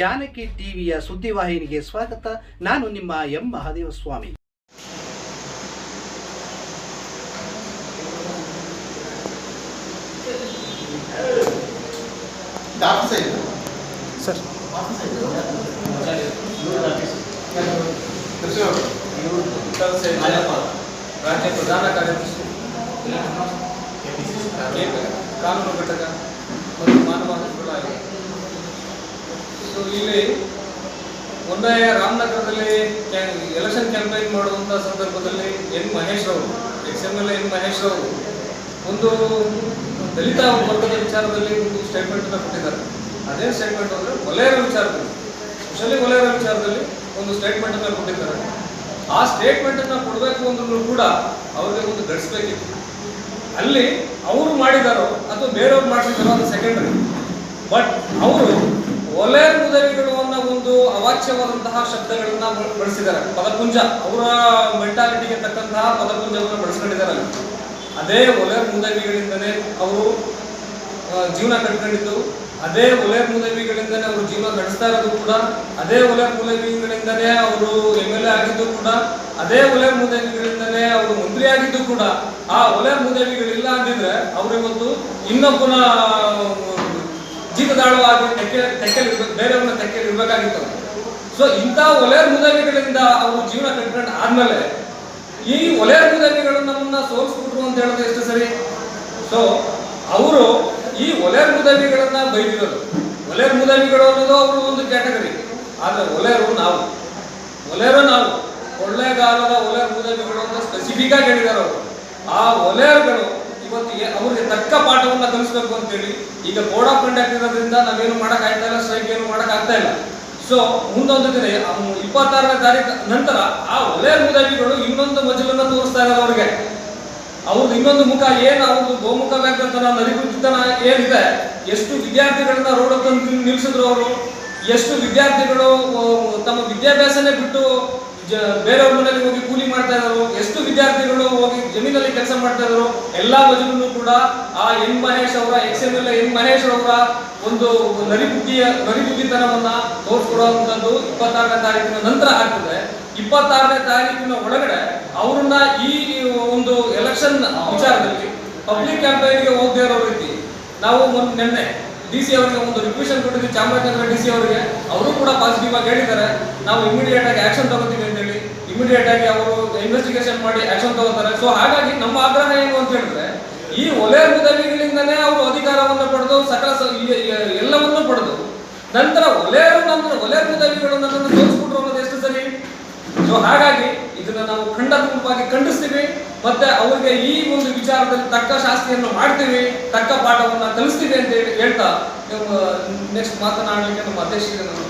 ಜಾನಕಿ ಟಿವಿಯ ಸುದ್ದಿವಾಹಿನಿಗೆ ಸ್ವಾಗತ. ನಾನು ನಿಮ್ಮ ಎಂ. ಮಹಾದೇವ ಸ್ವಾಮಿ ಸರ್. ರಾಜ್ಯ ಪ್ರಧಾನ ಕಾರ್ಯದರ್ಶಿ ಕಾನೂನು ಘಟಕ ಮತ್ತು ಮಾನವ ಹಕ್ಕುಗಳ ಆಯೋಗ ಸೊ ಇಲ್ಲಿ ಮೊನ್ನೆ ರಾಮನಗರದಲ್ಲಿ ಎಲೆಕ್ಷನ್ ಕ್ಯಾಂಪೇನ್ ಮಾಡುವಂಥ ಸಂದರ್ಭದಲ್ಲಿ ಎನ್ ಮಹೇಶ್ ಅವರು ex M L N Mahesh ಅವರು ಒಂದು ದಲಿತ ವರ್ಗದ ವಿಚಾರದಲ್ಲಿ ಒಂದು ಸ್ಟೇಟ್ಮೆಂಟ್ ಅನ್ನು ಕೊಟ್ಟಿದ್ದಾರೆ. ಅದೇ ಸ್ಟೇಟ್ಮೆಂಟ್ ಅಂದರೆ ವಲಯರ ವಿಚಾರದಲ್ಲಿ ಸ್ಪೆಷಲಿ ವಲಯರ ವಿಚಾರದಲ್ಲಿ ಒಂದು ಸ್ಟೇಟ್ಮೆಂಟ್ ಅನ್ನು ಕೊಟ್ಟಿದ್ದಾರೆ. ಆ ಸ್ಟೇಟ್ಮೆಂಟ್ ಅನ್ನ ಕೊಡಬೇಕು ಅಂದ್ರೂ ಕೂಡ ಅವ್ರಿಗೆ ಒಂದು ಗಳಿಸ್ಬೇಕಿತ್ತು. ಅಲ್ಲಿ ಅವರು ಮಾಡಿದಾರೋ ಅಥವಾ ಬೇರೆಯವ್ರು ಮಾಡಿಸಿದಾರೋ ಅದು ಸೆಕೆಂಡ್ರಿ ಬಟ್ ಅವರು ಒಲೆ ಮುದವಿಗಳು ಅನ್ನೋ ಒಂದು ಅವಾಚ್ಯವಾದಂತಹ ಶಬ್ದಗಳನ್ನ ಬಳ- ಬಳಸಿದ್ದಾರೆ. ಪದಪುಂಜ ಅವರ ಮೆಂಟಾಲಿಟಿಗೆ ತಕ್ಕಂತಹ ಪದಪುಂಜವನ್ನು ಬಳಸ್ಕೊಂಡಿದ್ದಾರೆ ಅದೇ ಒಲೆ ಮುದವಿಗಳಿಂದನೇ ಅವರು ಜೀವನ ಕಟ್ಕೊಂಡಿದ್ದು. ಅದೇ ಒಲೆ ಮುದವಿಗಳಿಂದನೇ ಅವರು ಜೀವನ ನಡೆಸ್ತಾ ಇರೋದು ಕೂಡ. ಅದೇ ಒಲೆ ಮುದವಿಗಳಿಂದನೇ ಅವರು ಎಂ ಎಲ್ ಎ ಆಗಿದ್ದು ಕೂಡ. ಅದೇ ಒಲೆ ಮುದವಿಗಳಿಂದನೇ ಅವರು ಮಂತ್ರಿ ಆಗಿದ್ದು ಕೂಡ. ಆ ಒಲೆ ಮುದವಿಗಳಿಲ್ಲ ಅಂದಿದ್ರೆ ಅವರಿಗೊಂದು ಇನ್ನೊಬ್ಬನ ಜೀವದಾಳವಾಗಿ ತೆಕ್ಕೆ ತೆಕ್ಕೆಲಿ ಇರ್ಬೇಕು ಬೇರೆಯವ್ರನ್ನ ತೆಕ್ಕೆಲಿ ಇರ್ಬೇಕಾಗಿತ್ತು ಸೊ ಇಂಥ ಒಲೆ ಮುದವಿಗಳಿಂದ ಅವರು ಜೀವನ ಕಟ್ಕೊಂಡು ಆದ್ಮೇಲೆ ಈ ಒಲೆ ಮುದವಿಗಳು ನಮ್ಮನ್ನ ಸೋಲಿಸ್ಬಿಟ್ರು ಅಂತ ಹೇಳೋದು ಎಷ್ಟು ಸರಿ? ಸೊ ಅವರು ಈ ಒಲೆಯ ಮುದವಿಗಳನ್ನ ಬೈದಿರೋದು. ಒಲೆಯ ಮುದವಿಗಳು ಅನ್ನೋದು ಅವರು ಒಂದು ಕ್ಯಾಟಗರಿ. ಆದ್ರೆ ಒಲೆಯರು ನಾವು. ಒಲೆಯರು ನಾವು. ಒಳ್ಳೆಗಾಲದ ಒಲೆರ್ ಮುದವಿಗಳು ಅಂತ ಸ್ಪೆಸಿಫಿಕ್ ಆಗಿ ಹೇಳಿದಾರೆ ಅವರು. ಆ ಒಲೆರ್ಗಳು ಏ- ಅವ್ರಿಗೆ ತಕ್ಕ ಪಾಠವನ್ನ ಕಲಿಸ್ಬೇಕು ಅಂತೇಳಿ, ಈಗ ಕೋಡ್ ಆಫ್ ಕಂಡಕ್ಟ್ ಇರೋದ್ರಿಂದ ನಾವೇನು ಮಾಡಕ್ ಆಗ್ತಾ ಇಲ್ಲ ಸ್ಟ್ರೈಕ್ ಏನು ಮಾಡಕ್ ಆಗ್ತಾ ಇಲ್ಲ. ಸೊ ಮುಂದೊಂದು ದಿನ ಇಪ್ಪತ್ತಾರನೇ ತಾರೀಕು ನಂತರ ಆ ಒಲೆಯ ಮುದಾಗಿಗಳು ಇನ್ನೊಂದು ಮಜಲನ್ನ ತೋರಿಸ್ತಾ ಇದ್ದಾರೆ ಅವ್ರಿಗೆ. ಅವ್ರದ್ದು ಇನ್ನೊಂದು ಮುಖ ಏನು ಅವ್ರದ್ದು ಗೋಮುಖ ವ್ಯಾಘ್ರತನ ನರಿಗುತ್ತಿತನ ಏನಿದೆ, ಎಷ್ಟು ವಿದ್ಯಾರ್ಥಿಗಳನ್ನ ರೋಡ್ ತಂದು ನಿಲ್ಸಿದ್ರು ಅವರು, ಎಷ್ಟು ವಿದ್ಯಾರ್ಥಿಗಳು ತಮ್ಮ ವಿದ್ಯಾಭ್ಯಾಸನೇ ಬಿಟ್ಟು ಬೇರೆಯವ್ರ ಮನೆಯಲ್ಲಿ ಹೋಗಿ ಕೂಲಿ ಮಾಡ್ತಾ ಇದ್ರು ಎಷ್ಟು ವಿದ್ಯಾರ್ಥಿಗಳು ಹೋಗಿ ಜಮೀನಲ್ಲಿ ಕೆಲಸ ಮಾಡ್ತಾ ಇದ್ರು ಎಲ್ಲಾ ವಜನೂ ಕೂಡ ಆ ಎನ್ ಮಹೇಶ್ ಅವರ, ex M L N Mahesh ಅವರ ಒಂದು ನರಿಬುದ್ಧಿಯ ನರಿಬುದ್ಧಿತನವನ್ನ ತೋರಿಸ್ಕೊಡುವಂಥದ್ದು ಇಪ್ಪತ್ತಾರನೇ ತಾರೀಕಿನ ನಂತರ ಆಗ್ತದೆ. ಇಪ್ಪತ್ತಾರನೇ ತಾರೀಕಿನ ಒಳಗಡೆ ಅವ್ರನ್ನ ಈ ಒಂದು ಎಲೆಕ್ಷನ್ ವಿಚಾರದಲ್ಲಿ ಪಬ್ಲಿಕ್ ಕ್ಯಾಂಪೇನ್ಗೆ ಹೋಗದೇ ಇರೋ ರೀತಿ, ನಾವು ಒಂದು ನಿನ್ನೆ ಡಿ ಸಿ ಅವರಿಗೆ ಒಂದು ರಿಕ್ವೆಷನ್ ಕೊಟ್ಟಿದ್ವಿ, ಚಾಮರಾಜನಗರ ಡಿ ಸಿ ಅವರಿಗೆ, ಅವರು ಕೂಡ ಪಾಸಿಟಿವ್ ಆಗಿ ಹೇಳಿದ್ದಾರೆ. ನಾವು ಇಮಿಡಿಯೇಟ್ ಆಗಿ ಆಕ್ಷನ್ ತಗೋತೀವಿ ಅಂತ ಇಮಿಡಿಯೇಟ್ ಆಗಿ ಅವರು ಇನ್ವೆಸ್ಟಿಗೇಷನ್ ಮಾಡಿ ಆಕ್ಷನ್ ತಗೋತಾರೆ. ಸೊ ಹಾಗಾಗಿ ನಮ್ಮ ಆಗ್ರಹ ಏನು ಅಂತ ಹೇಳಿದ್ರೆ, ಈ ಒಲೆ ಮುದವಿಗಳಿಂದನೇ ಅವರು ಅಧಿಕಾರವನ್ನು ಪಡೆದು ಸಕಲ ಎಲ್ಲವನ್ನೂ ಪಡೆದು ನಂತರ ಒಲೆಯರು ನನ್ನ ಒಲೆ ಮುದವಿಗಳು ನನ್ನನ್ನು ತೋರಿಸ್ಬಿಟ್ರು ಅನ್ನೋದು ಎಷ್ಟು ಸರಿ? ಸೊ ಹಾಗಾಗಿ ಇದನ್ನ ನಾವು ಖಂಡಪೂರ್ವಕವಾಗಿ ಖಂಡಿಸ್ತೀವಿ. ಮತ್ತೆ ಅವರಿಗೆ ಈ ಒಂದು ವಿಚಾರದಲ್ಲಿ ತಕ್ಕ ಶಾಸ್ತಿಯನ್ನು ಮಾಡ್ತೀವಿ, ತಕ್ಕ ಪಾಠವನ್ನು ಕಲಿಸ್ತೀವಿ ಅಂತ ಹೇಳಿ ಹೇಳ್ತಾ ನೆಕ್ಸ್ಟ್ ಮಾತನಾಡಲಿಕ್ಕೆ ನಮ್ಮ ಅಧ್ಯಕ್ಷರಿಗೆ ನಾನು